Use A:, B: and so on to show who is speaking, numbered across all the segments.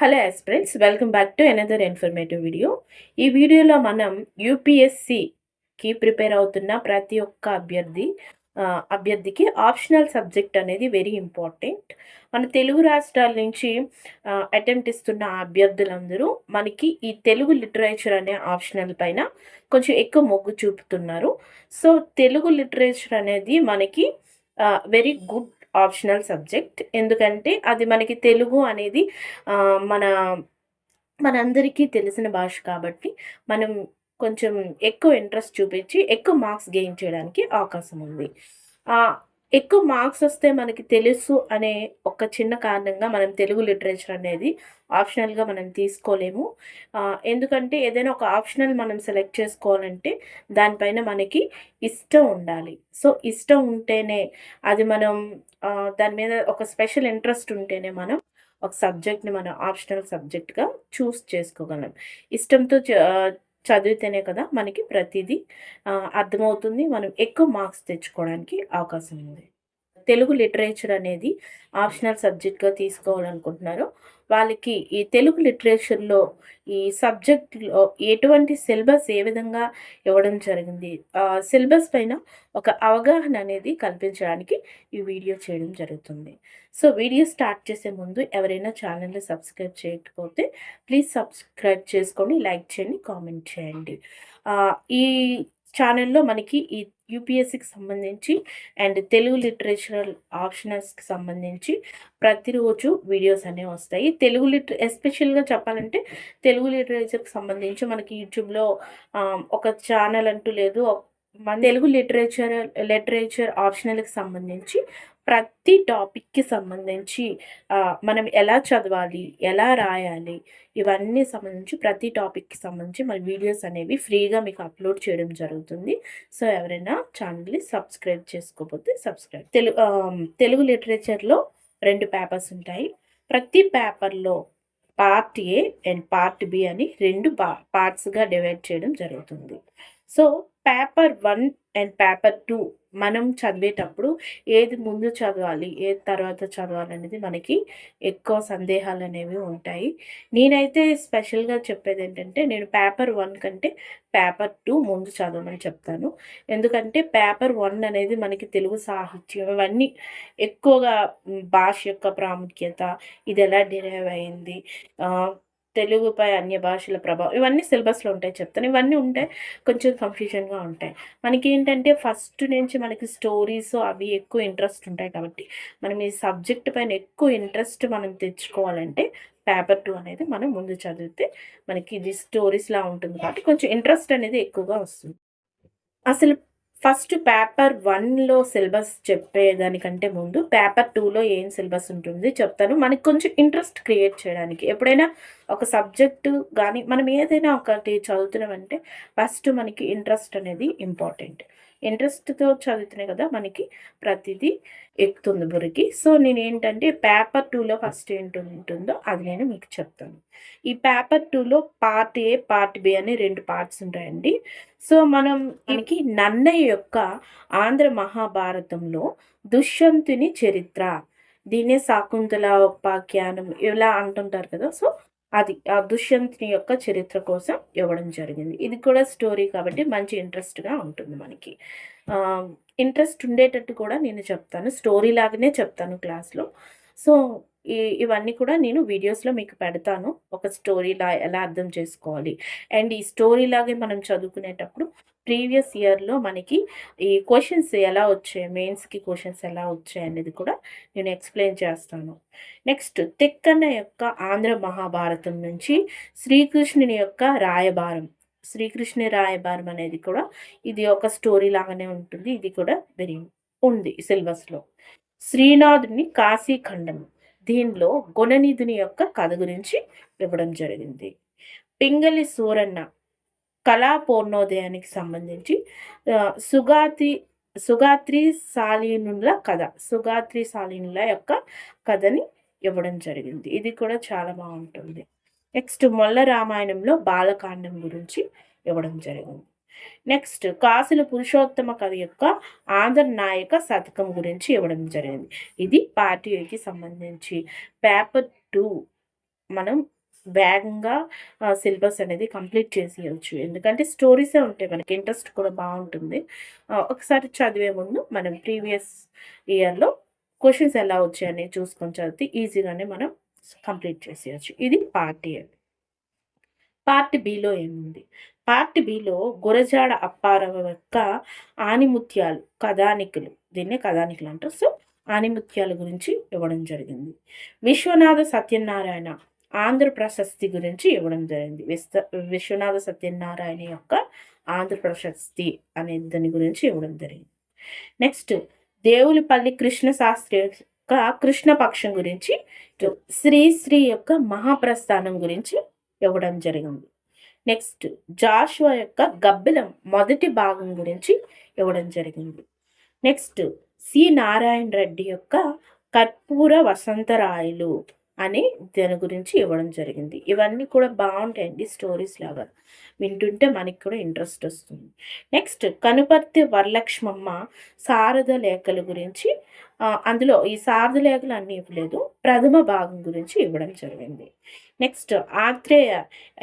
A: Hello friends welcome back to another informative video ఈ వీడియోలో మనం యూపీఎస్సికి ప్రిపేర్ అవుతున్న ప్రతి ఒక్క అభ్యర్థి అభ్యర్థికి ఆప్షనల్ సబ్జెక్ట్ అనేది వెరీ ఇంపార్టెంట్ మన తెలుగు రాష్ట్రాల నుంచి అటెంప్ట్ ఇస్తున్న అభ్యర్థులందరూ మనకి ఈ తెలుగు లిటరేచర్ అనే ఆప్షనల్ పైన కొంచెం ఎక్కువ మొగ్గు చూపుతున్నారు. సో తెలుగు లిటరేచర్ అనేది మనకి వెరీ గుడ్ ఆప్షనల్ సబ్జెక్ట్ ఎందుకంటే అది మనకి తెలుగు అనేది మన మనందరికీ తెలిసిన భాష కాబట్టి మనం కొంచెం ఎక్కువ ఇంట్రెస్ట్ చూపించి ఎక్కువ మార్క్స్ గెయిన్ చేయడానికి అవకాశం ఉంది. ఎక్కువ మార్క్స్ వస్తే మనకి తెలుసు అనే ఒక చిన్న కారణంగా మనం తెలుగు లిటరేచర్ అనేది ఆప్షనల్గా మనం తీసుకోలేము. ఎందుకంటే ఏదైనా ఒక ఆప్షనల్ మనం సెలెక్ట్ చేసుకోవాలంటే దానిపైన మనకి ఇష్టం ఉండాలి. సో ఇష్టం ఉంటేనే అది మనం దాని మీద ఒక స్పెషల్ ఇంట్రెస్ట్ ఉంటేనే మనం ఒక సబ్జెక్ట్ని మనం ఆప్షనల్ సబ్జెక్ట్గా చూస్ చేసుకోగలం. ఇష్టంతో చదివితేనే కదా మనకి ప్రతిదీ అర్థమవుతుంది. మనం ఎక్కువ మార్క్స్ తెచ్చుకోవడానికి అవకాశం ఉంది. తెలుగు లిటరేచర్ అనేది ఆప్షనల్ సబ్జెక్ట్గా తీసుకోవాలనుకుంటున్నారు వాళ్ళకి ఈ తెలుగు లిటరేచర్లో ఈ సబ్జెక్ట్లో ఎటువంటి సిలబస్ ఏ విధంగా ఇవ్వడం జరిగింది సిలబస్ పైన ఒక అవగాహన అనేది కల్పించడానికి ఈ వీడియో చేయడం జరుగుతుంది. సో వీడియో స్టార్ట్ చేసే ముందు ఎవరైనా ఛానల్ని సబ్స్క్రైబ్ చేయకపోతే ప్లీజ్ సబ్స్క్రైబ్ చేసుకోండి లైక్ చేయండి కామెంట్ చేయండి. ఈ ఛానల్లో మనకి ఈ యూపీఎస్సికి సంబంధించి అండ్ తెలుగు లిటరేచరల్ ఆప్షనల్స్కి సంబంధించి ప్రతిరోజు వీడియోస్ అనేవి వస్తాయి. తెలుగు లిటర ఎస్పెషల్గా చెప్పాలంటే తెలుగు లిటరేచర్కి సంబంధించి మనకి యూట్యూబ్లో ఒక ఛానల్ అంటూ లేదు. మన తెలుగు లిటరేచర్ లిటరేచర్ ఆప్షనల్కి సంబంధించి ప్రతి టాపిక్కి సంబంధించి మనం ఎలా చదవాలి ఎలా రాయాలి ఇవన్నీ సంబంధించి ప్రతి టాపిక్కి సంబంధించి మన వీడియోస్ అనేవి ఫ్రీగా మీకు అప్లోడ్ చేయడం జరుగుతుంది. సో ఎవరైనా ఛానల్ని సబ్స్క్రైబ్ చేసుకోకపోతే సబ్స్క్రైబ్. తెలుగు తెలుగు లిటరేచర్లో రెండు పేపర్స్ ఉంటాయి. ప్రతి పేపర్లో part A and part B అని రెండు పా పార్ట్స్గా డివైడ్ చేయడం జరుగుతుంది. So paper one and paper two మనం చదివేటప్పుడు ఏది ముందు చదవాలి ఏది తర్వాత చదవాలి అనేది మనకి ఎక్కువ సందేహాలు అనేవి ఉంటాయి. నేనైతే స్పెషల్గా చెప్పేది ఏంటంటే నేను పేపర్ వన్ కంటే పేపర్ టూ ముందు చదవమని చెప్తాను. ఎందుకంటే పేపర్ వన్ అనేది మనకి తెలుగు సాహిత్యం ఇవన్నీ ఎక్కువగా భాష యొక్క ప్రాముఖ్యత ఇది ఎలా డిరైవ్ అయింది తెలుగుపై అన్య భాషల ప్రభావం ఇవన్నీ సిలబస్లో ఉంటాయి చెప్తాను. ఇవన్నీ ఉంటాయి కొంచెం కన్ఫ్యూజన్గా ఉంటాయి. మనకి ఏంటంటే ఫస్ట్ నుంచి మనకి స్టోరీస్ అవి ఎక్కువ ఇంట్రెస్ట్ ఉంటాయి కాబట్టి మనం ఈ సబ్జెక్ట్ పైన ఎక్కువ ఇంట్రెస్ట్ మనం తెచ్చుకోవాలంటే పేపర్ టూ అనేది మనం ముందు చదివితే మనకి ఇది స్టోరీస్లా ఉంటుంది కాబట్టి కొంచెం ఇంట్రెస్ట్ అనేది ఎక్కువగా వస్తుంది. అసలు ఫస్ట్ పేపర్ వన్లో సిలబస్ చెప్పేదానికంటే ముందు పేపర్ టూలో ఏం సిలబస్ ఉంటుంది చెప్తాను. మనకి కొంచెం ఇంట్రెస్ట్ క్రియేట్ చేయడానికి. ఎప్పుడైనా ఒక సబ్జెక్టు కానీ మనం ఏదైనా ఒకటి చదువుతున్నామంటే ఫస్ట్ మనకి ఇంట్రెస్ట్ అనేది ఇంపార్టెంట్. ఇంట్రెస్ట్తో చదువుతున్నాయి కదా మనకి ప్రతిదీ ఎక్కుతుంది బురికి సో నేను ఏంటంటే పేపర్ టూలో ఫస్ట్ ఏంటి ఉంటుందో అది నేను మీకు చెప్తాను. ఈ పేపర్ టూలో పార్ట్ ఏ పార్ట్ బి అని రెండు పార్ట్స్ ఉంటాయండి. సో మనం మనకి నన్నయ్య యొక్క ఆంధ్ర మహాభారతంలో దుష్యంతుని చరిత్ర దీన్నే శాకుంతల ఉపాఖ్యానం ఇలా అంటుంటారు కదా. సో అది ఆ దుష్యంతుని యొక్క చరిత్ర కోసం ఇవ్వడం జరిగింది. ఇది కూడా స్టోరీ కాబట్టి మంచి ఇంట్రెస్ట్గా ఉంటుంది మనకి. ఇంట్రెస్ట్ ఉండేటట్టు కూడా నేను చెప్తాను. స్టోరీ లాగానే చెప్తాను క్లాస్లో సో ఈ ఇవన్నీ కూడా నేను వీడియోస్లో మీకు పెడతాను. ఒక స్టోరీలా ఎలా అర్థం చేసుకోవాలి. అండ్ ఈ స్టోరీ లాగే మనం చదువుకునేటప్పుడు ప్రీవియస్ ఇయర్లో మనకి ఈ క్వశ్చన్స్ ఎలా వచ్చాయి? మెయిన్స్కి క్వశ్చన్స్ ఎలా వచ్చాయి అనేది కూడా నేను ఎక్స్ప్లెయిన్ చేస్తాను. నెక్స్ట్ తిక్కన్న యొక్క ఆంధ్ర మహాభారతం నుంచి శ్రీకృష్ణుని యొక్క రాయబారం. శ్రీకృష్ణుని రాయబారం అనేది కూడా ఇది ఒక స్టోరీ లాగానే ఉంటుంది. ఇది కూడా వెరీ ఉంది సిలబస్లో. శ్రీనాథుని కాశీఖండం. దీనిలో గుణనిధుని యొక్క కథ గురించి ఇవ్వడం జరిగింది. పింగళి సూరన్న కళా పూర్ణోదయానికి సంబంధించి సుగాతి సుగాత్రి శాలీనుల కథ సుగాత్రి శాలీనుల యొక్క కథని ఇవ్వడం జరిగింది. ఇది కూడా చాలా బాగుంటుంది. నెక్స్ట్ మొల్ల రామాయణంలో బాలకాండం గురించి ఇవ్వడం జరిగింది. నెక్స్ట్ కాసుల పురుషోత్తమ కవి యొక్క ఆంధ్ర నాయక శతకం గురించి ఇవ్వడం జరిగింది. ఇది పార్టీకి సంబంధించి పేపర్ టూ మనం వేగంగా సిలబస్ అనేది కంప్లీట్ చేసేయచ్చు. ఎందుకంటే స్టోరీసే ఉంటాయి మనకి ఇంట్రెస్ట్ కూడా బాగుంటుంది. ఒకసారి చదివే ముందు మనం ప్రీవియస్ ఇయర్లో క్వశ్చన్స్ ఎలా వచ్చాయని చూసుకొని చదివితే ఈజీగానే మనం కంప్లీట్ చేసేయచ్చు. ఇది పార్ట్ ఏ. పార్ట్ బిలో ఏముంది? పార్ట్ బిలో గురజాడ అప్పారావు యొక్క ఆనిముత్యాలు కథానికులు. దీన్నే కథానికులు అంటారు. సో ఆనిముత్యాల గురించి ఇవ్వడం జరిగింది. విశ్వనాథ సత్యనారాయణ ఆంధ్ర ప్రశస్తి గురించి ఇవ్వడం జరిగింది. విస్త విశ్వనాథ సత్యనారాయణ యొక్క ఆంధ్ర ప్రశస్తి అనే దాని గురించి ఇవ్వడం జరిగింది. నెక్స్ట్ దేవులపల్లి కృష్ణ శాస్త్రి యొక్క కృష్ణ పక్షం గురించి శ్రీశ్రీ యొక్క మహాప్రస్థానం గురించి ఇవ్వడం జరిగింది. నెక్స్ట్ జాషువా యొక్క గబ్బిలం మొదటి భాగం గురించి ఇవ్వడం జరిగింది. Next C. నారాయణ రెడ్డి యొక్క కర్పూర వసంతరాయలు అని దాని గురించి ఇవ్వడం జరిగింది. ఇవన్నీ కూడా బాగుంటాయండి స్టోరీస్ లాగా. వింటుంటే మనకి కూడా ఇంట్రెస్ట్ వస్తుంది. నెక్స్ట్ కనుపర్తి వరలక్ష్మమ్మ శారద లేఖల గురించి అందులో ఈ శారద లేఖలు అన్నీ ఇవ్వలేదు. ప్రథమ భాగం గురించి ఇవ్వడం జరిగింది. నెక్స్ట్ ఆత్రేయ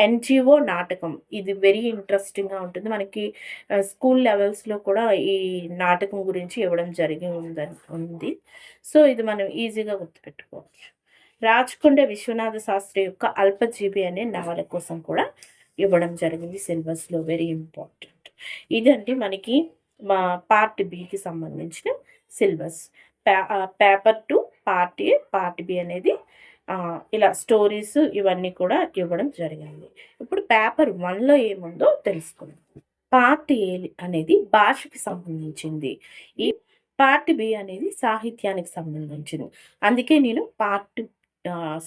A: ఎన్జిఓ నాటకం. ఇది వెరీ ఇంట్రెస్టింగ్గా ఉంటుంది. మనకి స్కూల్ లెవెల్స్లో కూడా ఈ నాటకం గురించి ఇవ్వడం జరిగి ఉందని ఉంది. సో ఇది మనం ఈజీగా గుర్తుపెట్టుకోవచ్చు. రాజకొండ విశ్వనాథ శాస్త్రి యొక్క అల్పజీవి అనే నవల కోసం కూడా ఇవ్వడం జరిగింది. సిలబస్లో వెరీ ఇంపార్టెంట్ ఇదండి మనకి మా పార్ట్ బికి సంబంధించిన syllabus paper two part A part B అనేది ఇలా స్టోరీస్ ఇవన్నీ కూడా ఇవ్వడం జరిగింది. ఇప్పుడు పేపర్ వన్లో ఏముందో తెలుసుకుందాం. పార్ట్ ఏ అనేది భాషకి సంబంధించింది. ఈ పార్ట్ బి అనేది సాహిత్యానికి సంబంధించింది. అందుకే నేను పార్ట్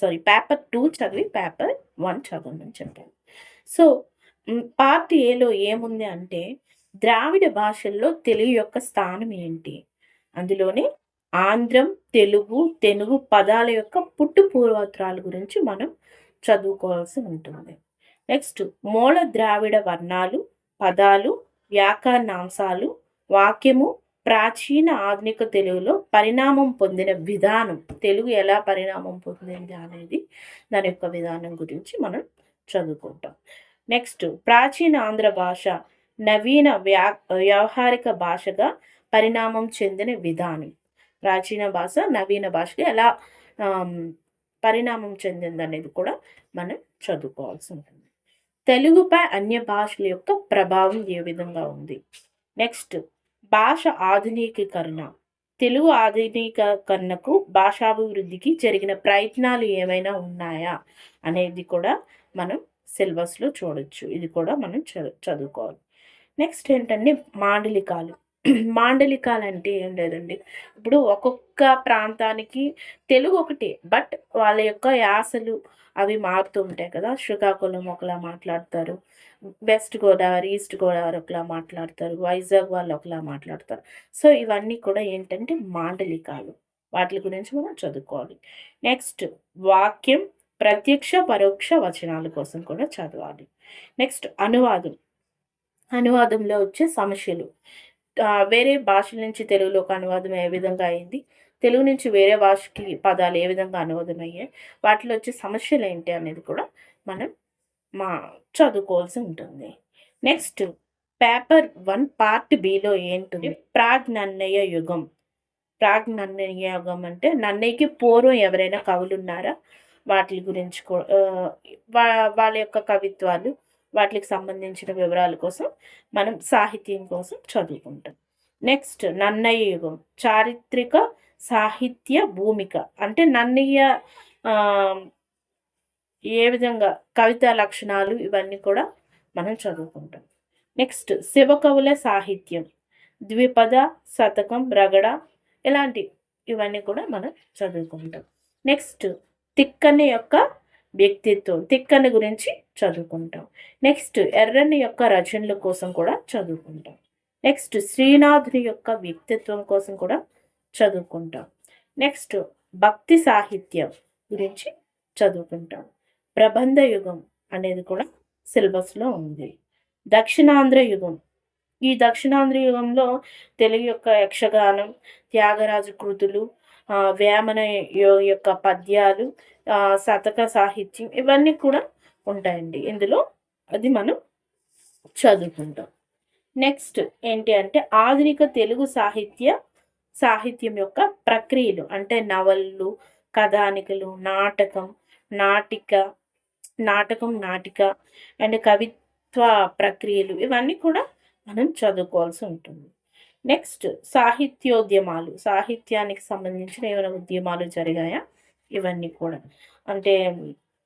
A: సారీ పేపర్ టూ చదివి పేపర్ వన్ చదవమని చెప్పాను. సో పార్ట్ ఏలో ఏముంది అంటే ద్రావిడ భాషల్లో తెలుగు యొక్క స్థానం ఏంటి? అందులోనే ఆంధ్రం తెలుగు తెలుగు పదాల యొక్క పుట్టు పూర్వోత్తరాల గురించి మనం చదువుకోవాల్సి ఉంటుంది. నెక్స్ట్ మూల ద్రావిడ వర్ణాలు పదాలు వ్యాకరణాంశాలు వాక్యము ప్రాచీన ఆధునిక తెలుగులో పరిణామం పొందిన విధానం. తెలుగు ఎలా పరిణామం పొందింది అనేది దాని యొక్క విధానం గురించి మనం చదువుకుంటాం. నెక్స్ట్ ప్రాచీన ఆంధ్ర భాష నవీన వ్యా వ్యవహారిక భాషగా పరిణామం చెందిన విధానం. ప్రాచీన భాష నవీన భాషగా ఎలా పరిణామం చెందింది అనేది కూడా మనం చదువుకోవాల్సి ఉంటుంది. తెలుగుపై అన్య భాషల యొక్క ప్రభావం ఏ విధంగా ఉంది? నెక్స్ట్ భాష ఆధునికీకరణ. తెలుగు ఆధునికీకరణకు భాషాభివృద్ధికి జరిగిన ప్రయత్నాలు ఏమైనా ఉన్నాయా? అనేది కూడా మనం సిలబస్లో చూడొచ్చు. ఇది కూడా మనం చదువుకోవాలి. నెక్స్ట్ ఏంటంటే మాండలికాలు. మాండలికాలు అంటే ఏం లేదండి. ఇప్పుడు ఒక్కొక్క ప్రాంతానికి తెలుగు ఒకటే బట్ వాళ్ళ యొక్క యాసలు అవి మారుతూ ఉంటాయి కదా. శ్రీకాకుళం ఒకలా మాట్లాడతారు వెస్ట్ గోదావరి ఈస్ట్ గోదావరి ఒకలా మాట్లాడతారు వైజాగ్ వాళ్ళు ఒకలా మాట్లాడతారు. సో ఇవన్నీ కూడా ఏంటంటే మాండలికాలు. వాటి గురించి మనం చదువుకోవాలి. నెక్స్ట్ వాక్యం ప్రత్యక్ష పరోక్ష వచనాల కోసం కూడా చదవాలి. నెక్స్ట్ అనువాదం. అనువాదంలో వచ్చే సమస్యలు. వేరే భాషల నుంచి తెలుగులోకి అనువాదం ఏ విధంగా అయింది? తెలుగు నుంచి వేరే భాషకి పదాలు ఏ విధంగా అనువాదం అయ్యాయి? వాటిలో వచ్చే సమస్యలు ఏంటి అనేది కూడా మనం మా చదువుకోవాల్సి ఉంటుంది. నెక్స్ట్ పేపర్ వన్ పార్ట్ బిలో ఏంటుంది? ప్రాగ్ నన్నయ్య యుగం. ప్రాగ్ నన్నయ్య యుగం అంటే నన్నయ్యకి పూర్వం ఎవరైనా కవులు ఉన్నారా వాటి గురించి వాళ్ళ యొక్క కవిత్వాలు వాటికి సంబంధించిన వివరాల కోసం మనం సాహిత్యం కోసం చదువుకుంటాం. నెక్స్ట్ నన్నయ్య యుగం చారిత్రక సాహిత్య భూమిక. అంటే నన్నయ్య ఏ విధంగా కవితా లక్షణాలు ఇవన్నీ కూడా మనం చదువుకుంటాం. నెక్స్ట్ శివకవుల సాహిత్యం ద్విపద శతకం రగడ ఇలాంటి ఇవన్నీ కూడా మనం చదువుకుంటాం. నెక్స్ట్ తిక్కని యొక్క వ్యక్తిత్వం తిక్కని గురించి చదువుకుంటాం. నెక్స్ట్ ఎర్రని యొక్క రచనల కోసం కూడా చదువుకుంటాం. నెక్స్ట్ శ్రీనాథుని యొక్క వ్యక్తిత్వం కోసం కూడా చదువుకుంటాం. నెక్స్ట్ భక్తి సాహిత్యం గురించి చదువుకుంటాం. ప్రబంధ యుగం అనేది కూడా సిలబస్లో ఉంది. దక్షిణాంధ్ర యుగం. ఈ దక్షిణాంధ్ర యుగంలో తెలుగు యొక్క యక్షగానం త్యాగరాజు కృతులు వేమన యొక్క పద్యాలు శతక సాహిత్యం ఇవన్నీ కూడా ఉంటాయండి. ఇందులో అది మనం చదువుకుంటాం. నెక్స్ట్ ఏంటి అంటే ఆధునిక తెలుగు సాహిత్య సాహిత్యం యొక్క ప్రక్రియలు అంటే నవళ్ళు కథానికలు నాటకం నాటిక నాటకం నాటిక అండ్ కవిత్వ ప్రక్రియలు ఇవన్నీ కూడా మనం చదువుకోవాల్సి ఉంటుంది. నెక్స్ట్ సాహిత్యోద్యమాలు సాహిత్యానికి సంబంధించిన ఏమైనా ఉద్యమాలు జరిగాయా? ఇవన్నీ కూడా. అంటే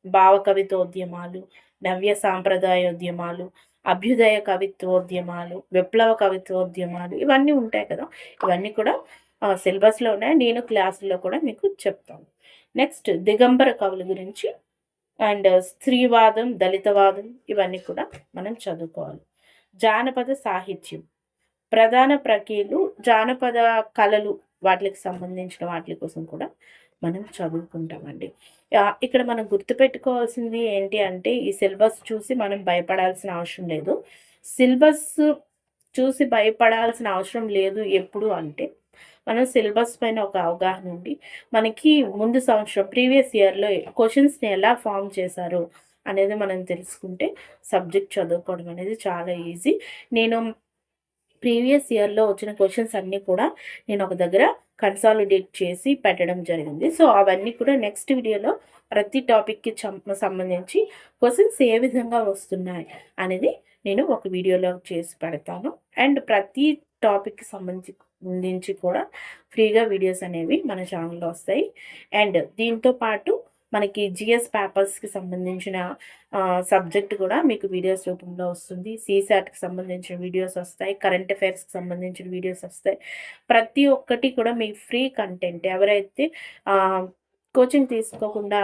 A: భావ కవితోద్యమాలు నవ్య సాంప్రదాయోద్యమాలు అభ్యుదయ కవిత్వోద్యమాలు విప్లవ కవిత్వోద్యమాలు ఇవన్నీ ఉంటాయి కదా. ఇవన్నీ కూడా సిలబస్లో ఉన్నాయి నేను క్లాసుల్లో కూడా మీకు చెప్తాను. నెక్స్ట్ దిగంబర కవుల గురించి అండ్ స్త్రీవాదం దళితవాదం ఇవన్నీ కూడా మనం చదువుకోవాలి. జానపద సాహిత్యం. ప్రధాన ప్రక్రియలు జానపద కళలు వాటికి సంబంధించిన వాటి కోసం కూడా మనం చదువుకుంటామండి. ఇక్కడ మనం గుర్తుపెట్టుకోవాల్సింది ఏంటి అంటే ఈ సిలబస్ చూసి మనం భయపడాల్సిన అవసరం లేదు. సిలబస్ చూసి భయపడాల్సిన అవసరం లేదు ఎప్పుడు అంటే మనం సిలబస్ పైన ఒక అవగాహన ఉండి మనకి ముందు సంవత్సరం ప్రీవియస్ ఇయర్లో క్వశ్చన్స్ని ఎలా ఫామ్ చేశారు అనేది మనం తెలుసుకుంటే సబ్జెక్ట్ చదువుకోవడం అనేది చాలా ఈజీ. నేను ప్రీవియస్ ఇయర్లో వచ్చిన క్వశ్చన్స్ అన్నీ కూడా నేను ఒక దగ్గర కన్సాలిడేట్ చేసి పెట్టడం జరిగింది. సో అవన్నీ కూడా నెక్స్ట్ వీడియోలో ప్రతి టాపిక్కి సంబంధించి క్వశ్చన్స్ ఏ విధంగా వస్తున్నాయి అనేది నేను ఒక వీడియోలో చేసి పెడతాను. అండ్ ప్రతి టాపిక్కి సంబంధించి కూడా ఫ్రీగా వీడియోస్ అనేవి మన ఛానల్లో వస్తాయి. అండ్ దీంతో పాటు మనకి జిఎస్ పేపర్స్కి సంబంధించిన సబ్జెక్ట్ కూడా మీకు వీడియోస్ రూపంలో వస్తుంది. సీసాట్కి సంబంధించిన వీడియోస్ వస్తాయి. కరెంట్ అఫైర్స్కి సంబంధించిన వీడియోస్ వస్తాయి. ప్రతి ఒక్కటి కూడా మీ ఫ్రీ కంటెంట్. ఎవరైతే కోచింగ్ తీసుకోకుండా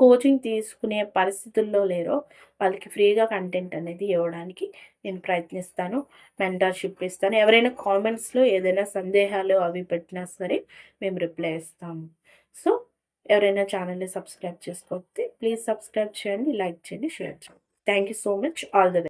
A: కోచింగ్ తీసుకునే పరిస్థితుల్లో లేరో వాళ్ళకి ఫ్రీగా కంటెంట్ అనేది ఇవ్వడానికి నేను ప్రయత్నిస్తాను. మెంటర్షిప్ ఇస్తాను. ఎవరైనా కామెంట్స్లో ఏదైనా సందేహాలు అవి పెట్టినా సరే మేము రిప్లై ఇస్తాము. సో ఎవరైనా ఛానల్ని సబ్స్క్రైబ్ చేసుకోకపోతే ప్లీజ్ సబ్స్క్రైబ్ చేయండి లైక్ చేయండి షేర్ చేయండి. Thank you so much all the